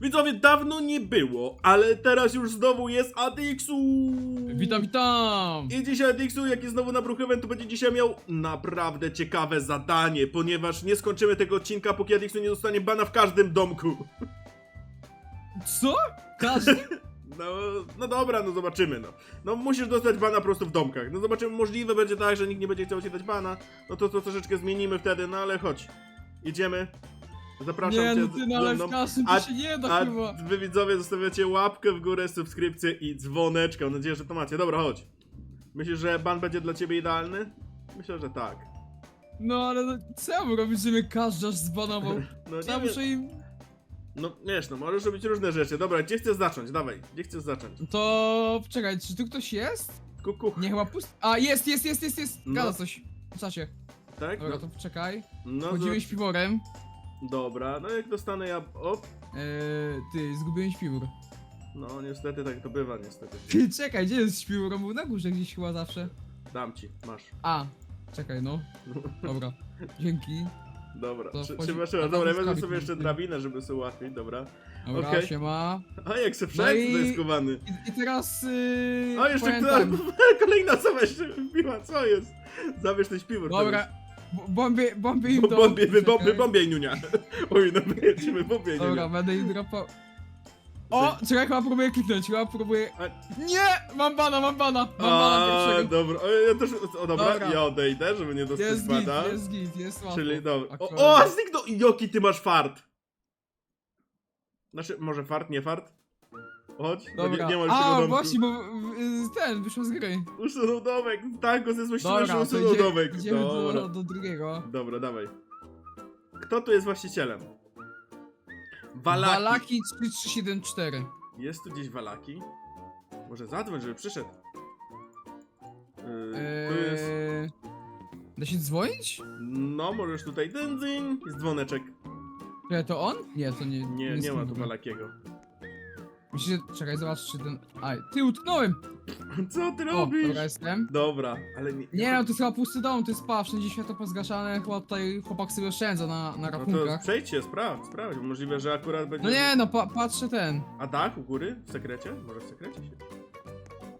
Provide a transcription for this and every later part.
Widzowie, dawno nie było, ale teraz już znowu jest Adixu! Witam, witam! I dzisiaj Adixu, jak jest znowu na Brookhaven, to będzie dzisiaj miał naprawdę ciekawe zadanie, ponieważ nie skończymy tego odcinka, póki Adixu nie dostanie bana w każdym domku. Co? Każdy? No, no dobra, no zobaczymy, no. No musisz dostać bana po prostu w domkach. No zobaczymy, możliwe będzie tak, że nikt nie będzie chciał ci dać bana. No to, to troszeczkę zmienimy wtedy, no ale chodź. Idziemy. Zapraszam Nie, cię no ty, no ze mną. każdym to A- się nie da A chyba. wy widzowie zostawiacie łapkę w górę, subskrypcję i dzwoneczkę. Mam nadzieję, że to macie. Dobra, chodź. Myślisz, że ban będzie dla ciebie idealny? Myślę, że tak. No ale no, co ja mam robić, że mnie każdy aż zbanował? No Ja nie muszę im... No wiesz, no możesz robić różne rzeczy. Dobra, gdzie chcesz zacząć? Dawaj, gdzie chcesz zacząć? To... Czekaj, czy tu ktoś jest? Kuku. Nie, chyba pust... A, jest, jest, jest, jest, jest! No. Gada coś. W czasie. Tak? Dobra, No, to czekaj. no Chodziłem do... śpiworem. Dobra, no jak dostanę ja... O, Eee, ty, zgubiłem śpiwór. no niestety tak to bywa, niestety. Ty, czekaj, gdzie jest śpiwór? On był na górze gdzieś chyba zawsze. Dam ci, masz. A, czekaj, no. Dobra. Dzięki. Dobra, To Trzy- wchodzi- trzyma, a trzyma. tam Dobra, ja wezmę kabik sobie jeszcze drabinę, żeby sobie ułatwić, dobra. Dobra, Okej. siema. A jak se No wszedł, i- to jest skowany. I, i teraz... Yy, A jeszcze która, tak. kolejna osoba jeszcze wbiła, co jest? Zabierz ten śpiwór. Dobra. Bo- Bombie, bombie im dom. bombie, wy, Czekaj. bombie, bombie, niunia. Oj, no lecimy, bombie, Dobra, niunia. będę im dropał. O, czekaj, chyba próbuję kliknąć, chyba próbuję... Nie! Mam bana, mam bana! Mam bana A, pierwszego. dobra, o, ja też, o, dobra, Dobra. ja odejdę, żeby nie dostać Jest git, bada. jest git, jest łatwo. Czyli dobra. O, o zniknął! Joki, ty masz fart! Znaczy, może fart, nie fart? Chodź, bo Dobra. nie, nie tego A, domku. właśnie, bo y, ten, wyszło z gry. Usunął domek, tak, go ze Dobra, że to usunął idzie, domek. idziemy Dobra. do, do drugiego. Dobra, dawaj. Kto tu jest właścicielem? Walaki. Balaki 3374. Jest tu gdzieś Walaki? Może zadzwoń, żeby przyszedł. Yy, tu jest... Eee... Da się dzwonić? No, możesz tutaj dyn, dyn. Jest dzwoneczek. Czy to on? Nie, to nie. Nie, jest nie ma tu. Walakiego. Myślę, że- czekaj, zobacz czy ten... Aj, ty utknąłem! Co ty O, robisz? dobra jestem. Dobra, ale nie... Nie no, to jest chyba pusty dom, to jest pa, wszędzie światło pozgaszane, chyba tutaj chłopak sobie oszczędza na, na No to rachunkach. przejdź się, sprawdź, sprawdź. bo Możliwe, że akurat będzie... No nie no, pa, patrzę ten. A dach u góry? W sekrecie? Może w sekrecie się?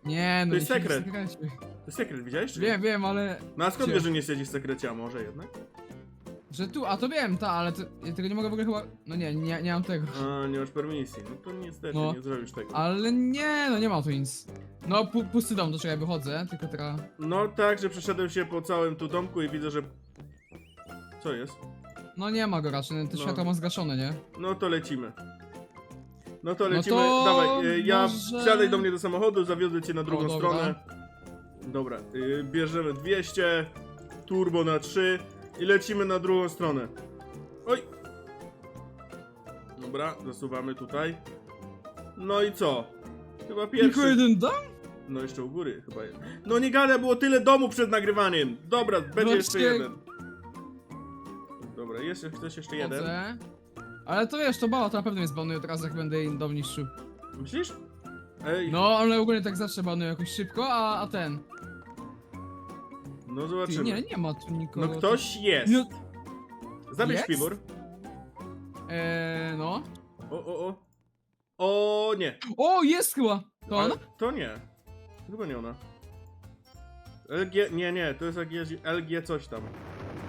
Nie no, To jest nie siedzi w sekret. sekrecie. To jest sekret, widziałeś? Czy nie? Wiem, wiem, ale... No a skąd Gdzie? wiesz, że nie siedzi w sekrecie, a może jednak? Że tu, a to wiem, ta, ale to, ja tego nie mogę w ogóle chyba... No nie, nie, nie mam tego. A, nie masz permisji. No to niestety No. nie zrobisz tego. Ale nie, no nie ma tu nic. No, pu, pusty dom, to czekaj, wychodzę, tylko teraz... No tak, że przeszedłem się po całym tu domku i widzę, że... Co jest? No nie ma go raczej, to No. światło ma zgaszone, nie? No to lecimy. No to No lecimy. to Dawaj, y, ja może- wsiadaj do mnie do samochodu, zawiozę cię na drugą dobra. stronę. Dobra, y, bierzemy 200, turbo na 3 i lecimy na drugą stronę. Oj! Dobra, zasuwamy tutaj. No i co? Chyba Tylko pierwszy. jeden dom? No jeszcze u góry chyba jest. No nie gada, było tyle domu przed nagrywaniem. Dobra, będzie Właśnie- jeszcze jeden. Dobra, jest ktoś jeszcze jeden. Chodzę. Ale to wiesz, to bała to na pewno jest banuje teraz, jak będę jej dom niszczył. Myślisz? Ej, No, ale ogólnie tak zawsze banują jakoś szybko, a, a ten... no Ty, zobaczymy. nie, nie ma tu nikogo. No ktoś jest. No- Zabierz Jest? śpiwór. Eee, no. O, o, o. O, nie. O, jest chyba! To Ale ona? To nie. Chyba nie ona. LG, nie, nie, to jest LG, LG coś tam.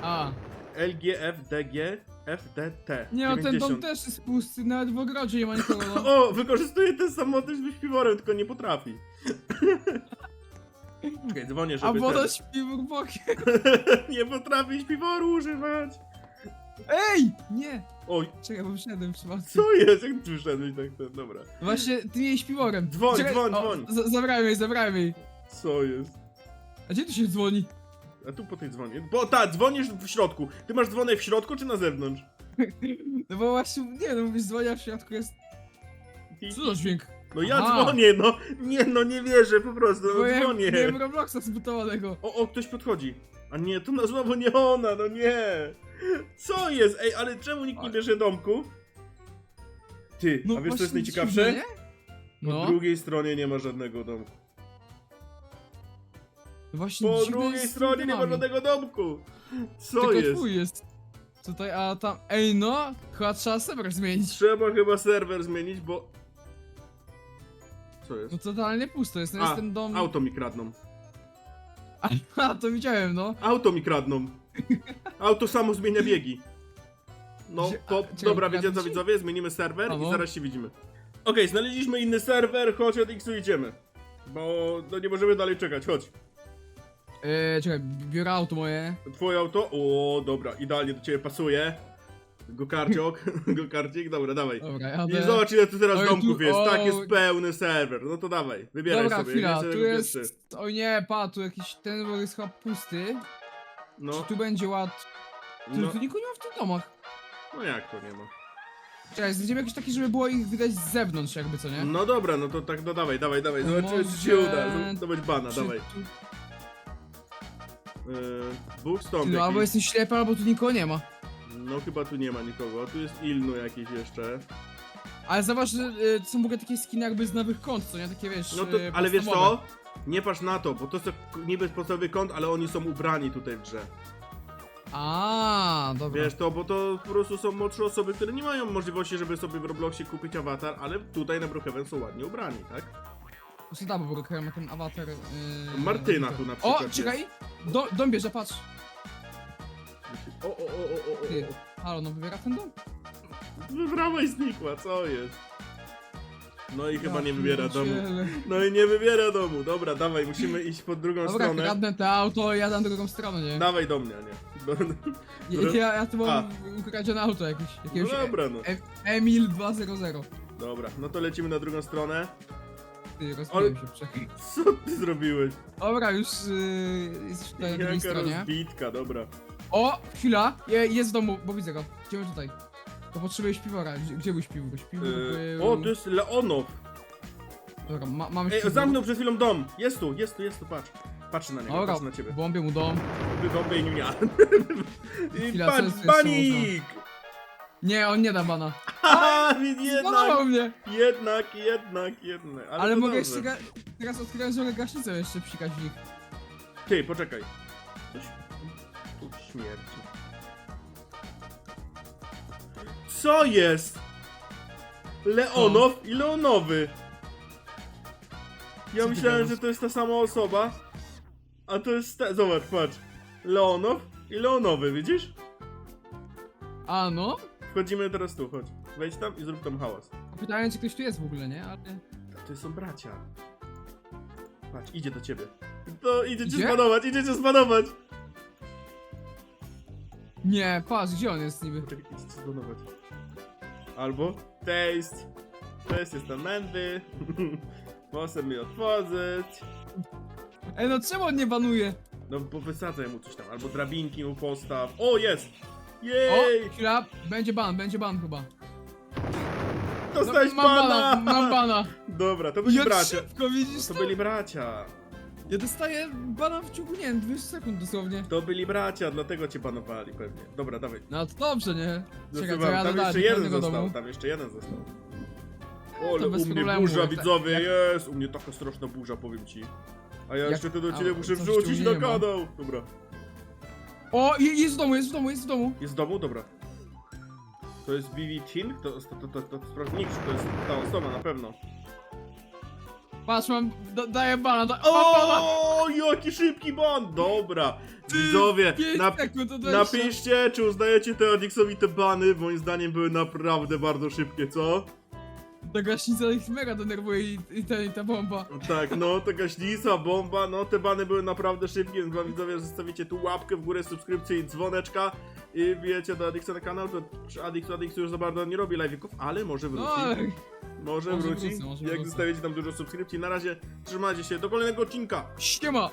A. LGFDG FDT. Nie, no ten dom 90. też jest pusty, nawet w ogrodzie nie ma nikogo. No. O, wykorzystuje ten samochód z śpiworem, tylko nie potrafi. Okej, dzwonię, żeby A woda ten- śpi w bokiem. Nie potrafi śpiworu używać. Ej! Nie! Oj, Czekaj, bo wszedłem przypadkiem. co jest? Jak tu wszedłeś tak ten, dobra. Właśnie, ty jej śpiworem. Dzwoń, Czekaj, dzwoń, o, dzwoń. Zabrałem jej, zabrałem jej. Co jest? A gdzie tu się dzwoni? A tu po tej dzwonie. Bo tak, dzwonisz w środku. Ty masz dzwonek w środku czy na zewnątrz? No bo właśnie, nie no, mówisz dzwonia w środku jest... Co za dźwięk? No ja Aha. dzwonię, no. Nie, no nie wierzę, po prostu, Bo no ja dzwonię. miałem Robloxa zbutowanego. O, o, ktoś podchodzi. A nie, to na znowu nie ona, no nie. Co jest? Ej, ale czemu nikt nie bierze domku? Ty, No a wiesz co jest właśnie najciekawsze? dziwne, nie? Po No, drugiej stronie nie ma żadnego domku. właśnie Po dziwne drugiej jest z stronie nie ma domami. żadnego domku. Co Tylko jest? twój jest. Tutaj, a tam... Ej no, chyba trzeba serwer zmienić. Trzeba chyba serwer zmienić, bo... Co jest? No totalnie pusto jest, no A, jest ten dom... auto mi kradną. A, to widziałem, no. Auto mi kradną. Auto samo zmienia biegi. No, Gdzie- to, a, czekaj, dobra, kradną ci? widzowie? Zmienimy serwer i zaraz się widzimy. Okej, znaleźliśmy inny serwer, chodź od X idziemy. Bo no nie możemy dalej czekać, chodź. Eee, czekaj, biorę auto moje. Twoje auto? O, dobra, idealnie do ciebie pasuje. Gokarciok, gokarcik, dobra, dawaj. Dobra, I jadę. zobacz ile tu teraz Oj, domków tu- jest, o. tak jest pełny serwer. No to dawaj, wybieraj Dobra, sobie. chwila, tu jest... Oj nie, pa, tu jakiś ten bo jest chyba pusty. No, Czy tu będzie ład... Tu, no, tu nikogo nie ma w tych domach. no jak to nie ma? Czekaj, znajdziemy jakiś taki, żeby było ich widać z zewnątrz jakby, co nie? No dobra, no to tak, no dawaj, dawaj, dawaj, To zobaczymy czy może- się uda. Zobacz bana, Czy dawaj. Tu... Yy, Bóg stąd No albo jakiś. jestem ślepy, albo tu nikogo nie ma. No chyba tu nie ma nikogo, tu jest Ilnu jakiś jeszcze. Ale zobacz, że y, są w ogóle takie skiny jakby z nowych kont, co nie? Takie wiesz, No to, y, ale wiesz podstawowe. co? Nie patrz na to, bo to są niby podstawowy kąt, ale oni są ubrani tutaj w grze. A, dobra. Wiesz to, bo to po prostu są młodsze osoby, które nie mają możliwości, żeby sobie w Robloxie kupić awatar, ale tutaj na Brookhaven są ładnie ubrani, tak? Co da, bo Brookhaven ma ten awatar. Yy, Martyna tu na przykład O, jest. czekaj! Do, dom bierze, patrz. O, o, o, o, o, Ty. o, Halo, no wybiera ten dom? o. Wybrała i znikła, co jest? No i chyba Ja nie wybiera domu. pierdzielę. No i nie wybiera domu. Dobra, dawaj, musimy iść pod drugą Dobra, stronę. kradnę te auto, jadę na drugą stronę, nie? Dawaj do mnie, a nie. Ja, ja, ja tu A. mam ukradzione auto jakieś. no Jakiegoś dobra, no. e, Emil 200. Dobra, no to lecimy na drugą stronę. Ty, rozbiłem Ale- się, czekaj. Co ty zrobiłeś? Dobra, już yy, jesteś tutaj na drugiej Jaka stronie. rozbitka, dobra. O, chwila, je, jest w domu, bo widzę go. Idziemy tutaj. To potrzebuję śpiwora. Gdzie, gdzie był śpiwór? Śpiwór Yy, był... o, to jest Leonow. Dobra, ma, mamy Ej, śpiwór. zamknął przed chwilą dom. Jest tu, jest tu, jest tu, patrz. Patrz na niego, Dobra, patrz na ciebie. bombię mu dom. Niunia. I Chwila, co patrz, jest- co panik! Nie, on nie da bana. Haha, Zbanował jednak, mnie! jednak, jednak, jednak. Ale, Ale to mogę dobrze. jeszcze... ga- Teraz odkryłem, że mogę gaśnicę jeszcze psikać w nich. Ty, poczekaj. Coś śmierci. Co jest? Leonow i Leonowy. Ja Co ty myślałem, gadasz? że to jest ta sama osoba. A to jest ta... Zobacz, patrz. Leonow i Leonowy, widzisz? A no? Wchodzimy teraz tu, chodź. Wejdź tam i zrób tam hałas. Pytałem, czy ktoś tu jest w ogóle, nie? Ale... To są bracia. Patrz, idzie do ciebie. To idzie cię Idzie? zbanować, idzie cię zbanować. Nie, patrz, gdzie on jest niby? Poczekaj, idź. Albo taste. Taste jest tam Mendy. Muszę mi otworzyć. Ej, no czemu on nie banuje? No bo wysadzaj mu coś tam, albo drabinki mu postaw. O, jest! O, Jej! chwila, będzie ban, będzie ban chyba. No, Dostałeś mam pana! bana, mam bana. Dobra, to byli bracia. szybko, widzisz To to? byli bracia. Ja dostaję bana w ciągu, nie wiem, 20 sekund dosłownie. To byli bracia, dlatego cię banowali pewnie. Dobra, dawaj. No to dobrze, nie? Czekaj, to ja tam dodałem jeszcze do jeden został, domu. tam jeszcze jeden został. to O, ale bez u mnie problemu, burza jak- widzowie jak- jest! U mnie taka straszna burza, powiem ci. A ja Jak- jeszcze ten a, odcinek muszę coś wrzucić tu na ma. kanał! Dobra. O, je- jest w domu, jest w domu, jest w domu. Jest w domu? Dobra. To jest BB Team? To, to, to, to, to sprawdź to jest ta osoba na pewno. Patrz, mam, da, daję bana, da, bana. O, jaki szybki ban! Dobra. Widzowie, 5 na, sekund, to 20. napiszcie, czy uznajecie te Adixowi te bany. Moim zdaniem były naprawdę bardzo szybkie, co? Ta gaśnica ich mega denerwuje i, i, ta, i ta bomba. Tak, no, to gaśnica, bomba, no, te bany były naprawdę szybkie, więc wam widzowie zostawicie tu łapkę w górę, subskrypcję i dzwoneczka i wbijecie do Adixa na kanał, to czy Adix, Adix już za bardzo nie robi live'ów, ale może wróci. Ale... Może, Może wróci, wrócę, może jak wrócę. zostawicie tam dużo subskrypcji. Na razie trzymajcie się, do kolejnego odcinka. Ściema!